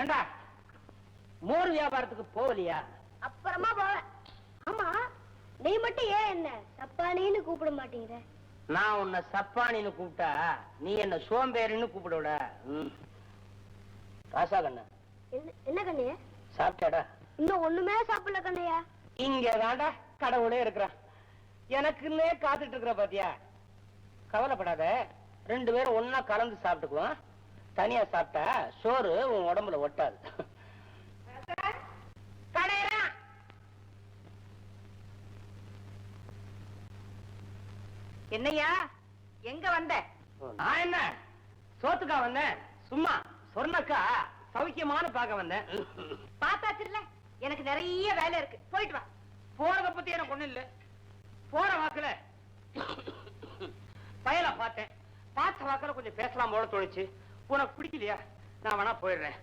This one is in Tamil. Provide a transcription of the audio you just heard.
ஏண்டா? மோர் வியாபாரத்துக்கு போகலையா? அப்புறமா போவேன். ஆமா நீ மட்டும் ஏன் என்ன சப்பானின்னு கூப்பிட மாட்டேங்கிற? நான் உன்னை சப்பானின்னு கூப்பிட்டா நீ என்ன சோம்பேறின்னு கூப்பிடுவிட. ராசா கண்ணு. என்ன என்ன கண்ணையா சாப்பிட்டாடா இன்னும் ஒண்ணுமே சாப்பிடல கண்ணையா? இங்க தாண்டா கடவுளே இருக்கிறான். எனக்குன்னே காத்துட்டு இருக்கிற பாத்தியா? கவலைப்படாத. ரெண்டு பேரும் ஒன்னா கலந்து சாப்பிட்டுக்குவோம். தனியா சாப்பிட்டா சோறு உன் உடம்புல ஒட்டாது. என்னையா? எங்க வந்த? நான் என்ன? சோத்துக்கா வந்தேன் சும்மா சொன்னக்கா சௌக்கியமான பார்க்க வந்தேன் பாத்தாச்சுல்ல எனக்கு நிறைய வேலை இருக்கு. போயிட்டு வா. போறத பத்தி எனக்கு ஒண்ணு இல்ல. போற வாக்குல பயல பார்த்தேன். பார்த்த வாக்குல கொஞ்சம் பேசலாம் போல தோணுச்சு. உனக்கு பிடிக்கலையா? நான் வேணா போயிடுறேன்.